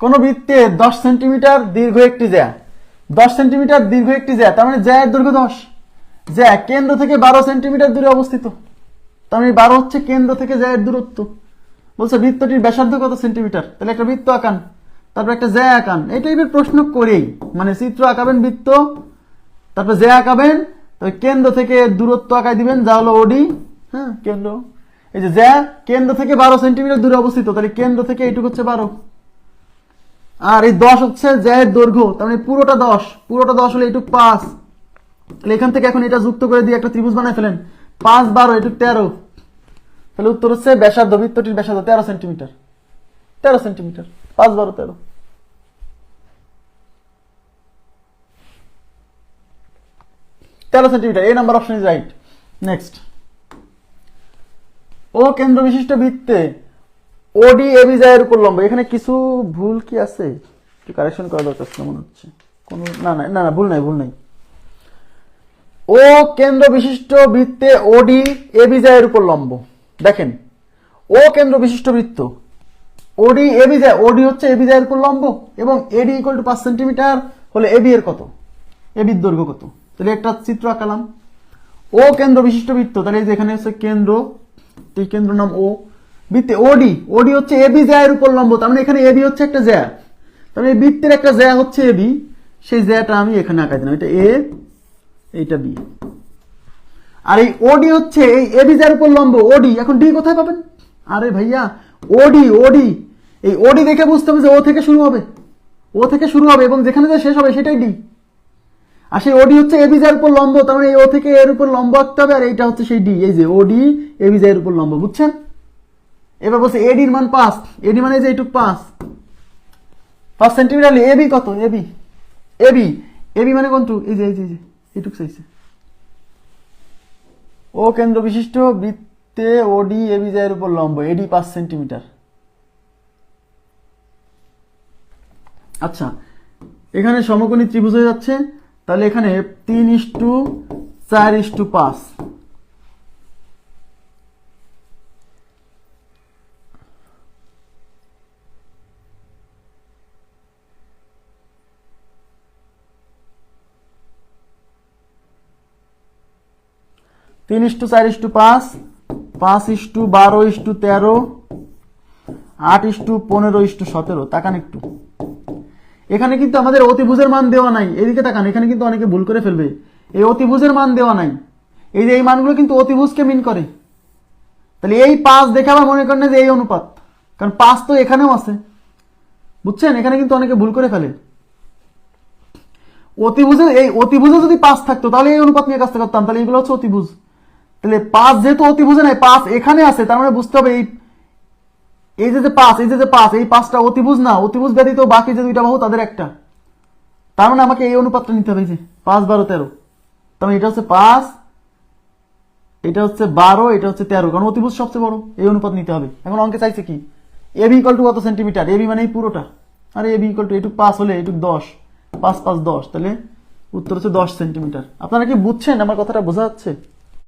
কোন বৃত্তে দশ সেন্টিমিটার দীর্ঘ একটি জ্যা। দশ সেন্টিমিটার দীর্ঘ একটি জ্যা, তার মানে জ্যায়ের দৈর্ঘ্য দশ। জ্যা কেন্দ্র থেকে বারো সেন্টিমিটার দূরে অবস্থিত। তার মানে বারো হচ্ছে কেন্দ্র থেকে জ্যায়ের দূরত্ব। বলছে বৃত্তটির ব্যাসার্ধ কত সেন্টিমিটার? তাহলে একটা বৃত্ত আঁকান। তারপর একটা জ্যা আঁকান। এই টাইপের প্রশ্ন করেই মানে চিত্র আঁকাবেন বৃত্ত, তারপর জ্যা আঁকাবেন তবে কেন্দ্র থেকে দূরত্ব আঁকায় দিবেন, যা হলো ওডি হ্যাঁ কেন্দ্র। এই যে জ্যা কেন্দ্র থেকে বারো সেন্টিমিটার দূরে অবস্থিত, তাহলে কেন্দ্র থেকে এইটুকু হচ্ছে বারো। আর এই দশ হচ্ছে জ্যায়ের দৈর্ঘ্য, তার মানে পুরোটা দশ। পুরোটা দশ হলে এইটুক পাঁচ। তাহলে এখান থেকে এখন এটা যুক্ত করে দিয়ে একটা ত্রিভুজ বানায় ফেলেন। পাঁচ বারো এটুক তেরো। তাহলে উত্তর হচ্ছে ব্যাসার্ধ, বৃত্তটির ব্যাসার্ধ তেরো সেন্টিমিটার। তেরো সেন্টিমিটার, পাঁচ বারো, তেরো। তেরো সেন্টিমিটার, এই number option is right. Next. ও কেন্দ্র বিশিষ্ট বৃত্তে ওডি এবি জায়ের উপর লম্ব। এখানে কিছু ভুল কি আছে? একটু কারেকশন করা দরকার ছিল মনে হচ্ছে। কোনো না না না না, ভুল নাই ভুল নাই। ও কেন্দ্র বিশিষ্ট বৃত্তে ওডি এবি জায়ের উপর লম্ব। দেখেন, ও কেন্দ্র বিশিষ্ট বৃত্ত। ওডি এবি যায় ওডি হচ্ছে এবি জায়ের উপর লম্ব এবং এডি ইকুয়াল টু পাঁচ সেন্টিমিটার হলে এবি এর কত? এবির দৈর্ঘ্য কত? তাহলে একটা চিত্র আঁকালাম। ও কেন্দ্র বিশিষ্ট বৃত্ত, তাহলে এই যে এখানে হচ্ছে কেন্দ্র, এই কেন্দ্র নাম ও বৃত্তে ওডি ওডি হচ্ছে এবি জ্যায়ের উপর লম্ব, তার মানে এখানে এবি হচ্ছে একটা জ্যা তার মানে বৃত্তের একটা জ্যা হচ্ছে এবি সেই জ্যাটা আমি এখানে আঁকাই দিলাম, এটা এ এইটা বি আর এই ওডি হচ্ছে এই এবি জ্যার উপর লম্ব ওডি এখন ডি কোথায় পাবেন? আরে ভাইয়া ওডি ওডি এই ওডি দেখে বুঝতে হবে যে ও থেকে শুরু হবে। ও থেকে শুরু হবে এবং যেখানে যে শেষ হবে সেটাই ডি আর সেই ওডি হচ্ছে এবি যার উপর লম্ব, তার মানে এই ও থেকে এর উপর লম্ব আঁকতে হবে, আর এইটা হচ্ছে সেই ডি এই যে ওডি এবি যার উপর লম্ব, বুঝছেন? এবার বলছে এডির মান পাঁচ। এডি মানে যে এইটুক পাঁচ। পাঁচ সেন্টিমিটার এবি কত? এবি এবি এবি মানে কোনটুক? এই যে এই যে এই যে, এইটুক চাইছে ও কেন্দ্র বিশিষ্ট বৃত্তে ওডি এবি যায়ের উপর লম্ব। এডি পাঁচ সেন্টিমিটার আচ্ছা এখানে সমকোণী ত্রিভুজ হয়ে যাচ্ছে। তাহলে এখানে তিন ইস্টু চার ইস্টু পাঁচ। তিন ইস্টু চার ইস্টু পাঁচ পাঁচ ইস্টু বারো ইস্টু তেরো, আট ইস্টু পনেরো ইস্টু সতেরো, তাকান একটু। এখানে কিন্তু আমাদের অতিভুজের মান দেওয়া নাই। এদিকে তাকান, এখানে কিন্তু অনেকে ভুল করে ফেলবে। এই অতিভুজের মান দেওয়া নাই। এই যে এই মানগুলো কিন্তু অতিভুজকে মিন করে। তাহলে এই পাঁচ দেখে আবার মনে করেন যে এই অনুপাত। কারণ পাঁচ তো এখানেও আছে। বুঝছেন? এখানে কিন্তু অনেকে ভুল করে ফেলে। অতিভুজে, এই অতিভুজে যদি পাঁচ থাকতো, তাহলে এই অনুপাত নিয়ে কাজটা করতাম। তাহলে এগুলো হচ্ছে অতিভুজ। তাহলে পাঁচ যেহেতু অতিভুজে নাই, পাঁচ এখানে আছে, তার মানে বুঝতে হবে এই এই যে পাঁচ, এই যে পাঁচ, এই পাঁচটা অতিভুজ না, অতিভুজ ব্যতীত বাকি যে দুইটা বাহু তাদের একটা। তার মানে আমাকে এই অনুপাতটা নিতে হবে যে, পাঁচ, বারো, তেরো। তার মানে এটা হচ্ছে পাঁচ, এটা হচ্ছে বারো, এটা হচ্ছে তেরো, কারণ অতিভুজ সবচেয়ে বড়, এই অনুপাত নিতে হবে। এখন অঙ্কে চাইছে কি? এবি ইকাল টু কত সেন্টিমিটার এবি মানে এই পুরোটা। আরে এবি ইকাল টু এটুক পাঁচ হলে এটুক দশ, পাঁচ পাঁচ, দশ, তাহলে উত্তর হচ্ছে দশ সেন্টিমিটার আপনারা কি বুঝছেন? আমার কথাটা বোঝা যাচ্ছে?